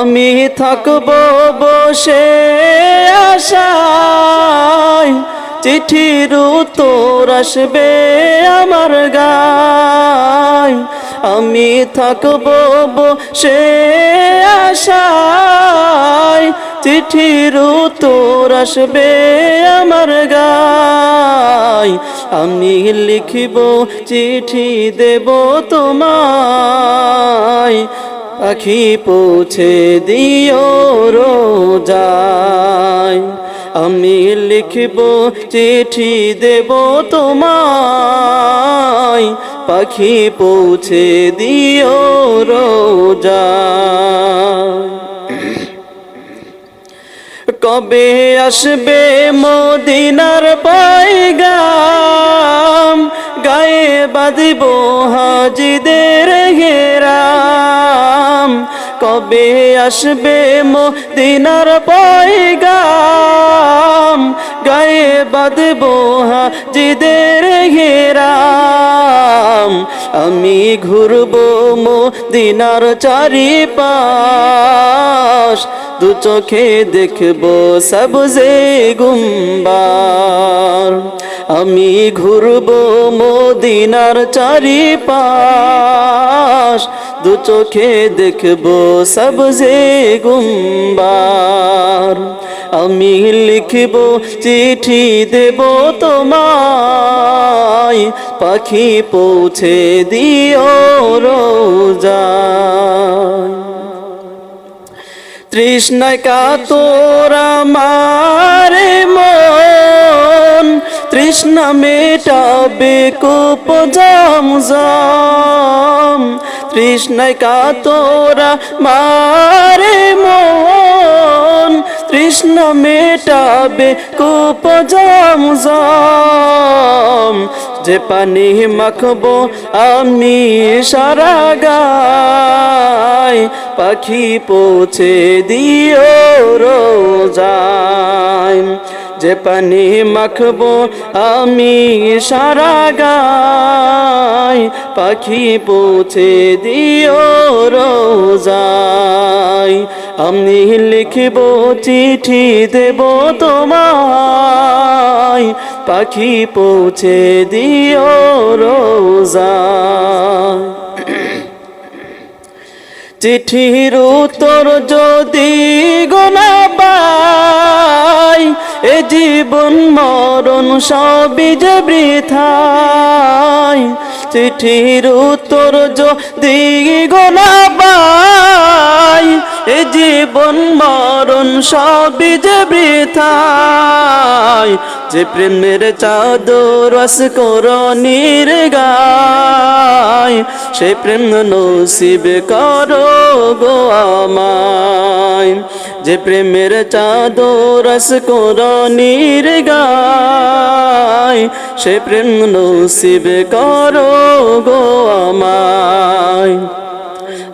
আমি থাকব বসে আশায়। চিঠির উত্তর আসবে আমার গায়। আমি থাকব বসে আশায়। চিঠির উত্তর আসবে আমার গায়। আমি লিখিব, চিঠি দেব তোমায়। পাখি পৌঁছে দিও রোজায়। আমি লিখব, চিঠি দেব তোমায়। পাখি পৌঁছে দিও রোজায়। কবে আসবে মদিনার পাইগাম গায়ে বাঁধিব হাজিদের ঘেরাম কবে আসবে মদিনার পাইগাম গায়ে বাঁধব হাজিদের ঘেরাম আমি ঘুরব মদিনার চারিপাশ। দু চোখে দেখব সবজে গুম্বার। আমি ঘুরব মদিনার চারিপাশ। দু চোখে দেখব সবজে গুম্বার। আমি লিখব, চিঠি দেব তোমায়। পাখি পৌঁছে দিও রোজায়। তৃষ্ণায় কাতোরা মারে মন। তৃষ্ণা মেটাবে কোপ জাম তৃষ্ণায় কাতোরা মারে মন। তৃষ্ণা মেটাবে কোপ জাম। যে পানি মাখবো আমি সারা গায় পাখি পৌঁছে দিও রোজায়। যে পানি মাখবো আমি সারা গায়। পাখি পৌঁছে দিও রোজায়। আমি লিখব চিঠি, দেব তোমায়। পাখি পৌঁছে দিও রোজায়। চিঠির উত্তর যদি গোনা এ জীবন মরণ সবই যে বৃথায়। চিঠির উত্তর যদি গোনা পাই এ জীবন মরণ সবই যে বৃথায়। যে প্রেমের চাদর রস করণীর গায়, সে প্রেম নসিব করো গো আমায়। যে প্রেমের চাদর রস করণীর গায়, সে প্রেম নসিব করো গো আমায়।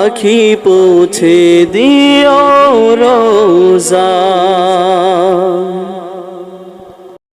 পাখি পৌঁছে দিও রোজা।